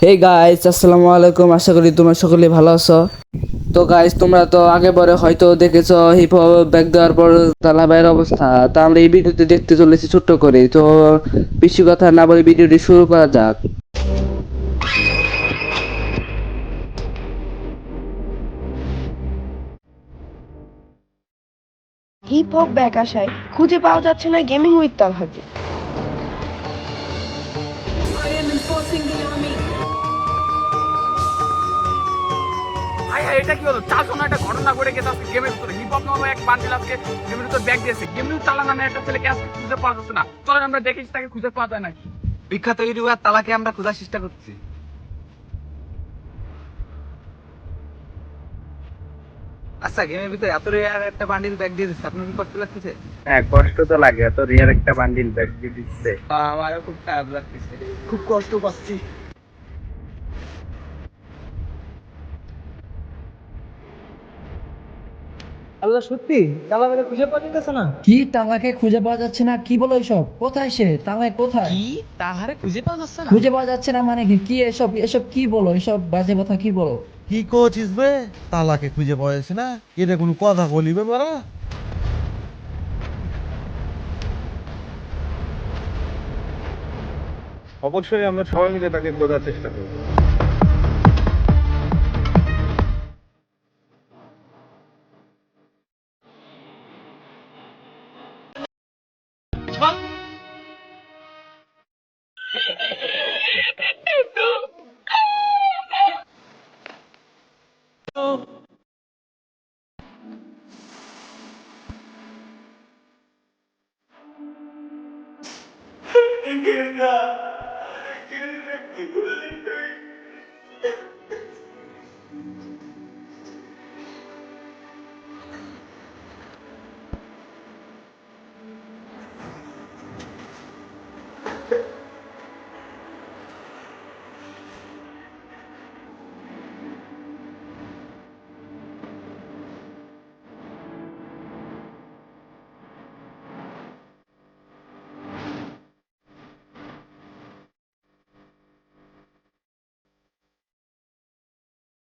Hey guys আসসালামু আলাইকুম। আশা করি তোমরা সকলে ভালো আছো। তো গাইস তোমরা তো আগে পরে হয়তো দেখেছ হিপ হপ ব্যাক দেওয়ার পর তালা ভাইয়ের অবস্থা। তা আমরা এই ভিডিওতে দেখতে চলেছি ছোট্ট করে। তো বেশি কথা না বলে ভিডিওটি শুরু করা যাক। হিপ হপ ব্যাক আসায় খুঁজে পাওয়া যাচ্ছে না গেমিং উইথ তালহাকে। ভাই এটা কি হলো? চার একটা ঘটনা ঘটে গেছে আজকে গেমের ভিতরে। হিপ হপ নামে এক বান্ডিল আজকে গেমের ভিতরে ব্যাগ দিয়েছে। গেমের তালা নামে একটা ছেলেকে আজকে খুঁজে পাওয়া যাচ্ছে না। চলেন আমরা দেখেছি তাকে খুঁজে পাওয়া যায় নাকি বিখ্যাত ইউটিউবার তালাকে আমরা খোঁজার চেষ্টা করছি। আচ্ছা গেমের ভিতরে এত রেয়ার একটা বান্ডিল ব্যাগ দিয়ে দিচ্ছে। আপনার কি কষ্ট লাগতেছে? হ্যাঁ কষ্ট তো লাগে। এত রিয়ার একটা বান্ডিল ব্যাগ দিয়ে দিচ্ছে। আমারও খুব খারাপ লাগতেছে। খুব কষ্ট পাচ্ছি। আল্লাহ সত্যি? কালামের খুঁজে পাওয়া যেতেছে না? কি তালাকে খুঁজে পাওয়া যাচ্ছে না? কি বলো এসব? কোথায় সে? তালাক কোথায়? কি? তাহারে খুঁজে পাওয়া যাচ্ছে না? খুঁজে পাওয়া যাচ্ছে না মানে কি? কি এসব? এসব কি বলো? এসব বাজে কথা কি বলো? কি করছিস বে? তালাকে খুঁজে পাওয়া যাচ্ছে না? এটা কোনো কথা বলিবে মারা অবশ্যই আমরা সবাই মিলে তাকে বোঝার চেষ্টা করব। Thank you.